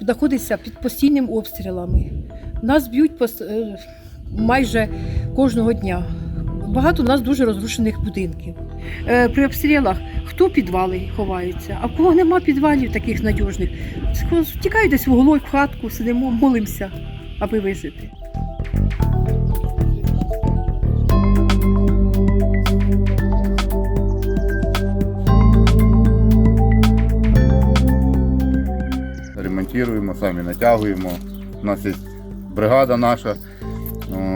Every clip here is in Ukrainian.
знаходиться під постійними обстрілами. Нас б'ють е, майже кожного дня. Багато у нас дуже розрушених будинків. Е, При обстрілах хто підвали ховається, а кого нема підвалів таких надіжних, втікають десь в уголок в хатку, сидимо, молимося, аби вижити. Ремонтуємо, самі натягуємо. У нас є бригада наша.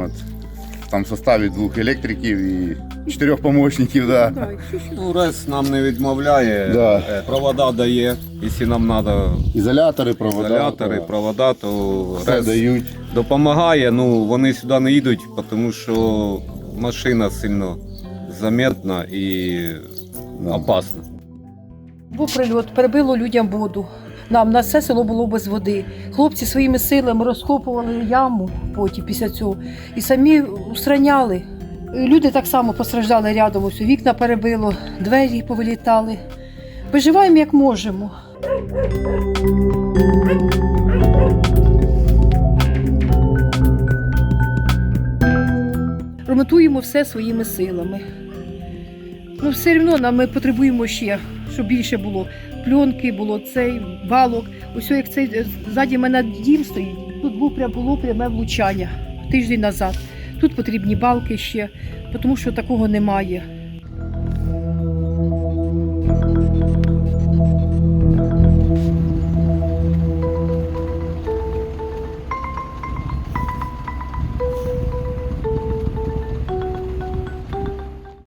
От. Там в составі двох електриків і чотирьох помощників. Да. Ну, РЕС нам не відмовляє, Да. Е, провода дає. Якщо нам треба Ізолятори, провода. ізолятори, провода, то Все РЕС дають. допомагає. Ну, вони сюди не їдуть, тому що машина сильно заметна і Да. опасна. Був прильот, перебило людям воду. Нам на все село було без води. Хлопці своїми силами розкопували яму потім після цього і самі устраняли. Люди так само постраждали рядом, ось вікна перебило, двері повилітали. Виживаємо як можемо. Ремонтуємо все своїми силами. Ну, все одно нам ми потребуємо ще, щоб більше було пленки, було цей балок. Ось як цей е, ззаді мене дім стоїть. Тут був було пряме влучання тиждень назад. Тут потрібні балки ще, тому що такого немає.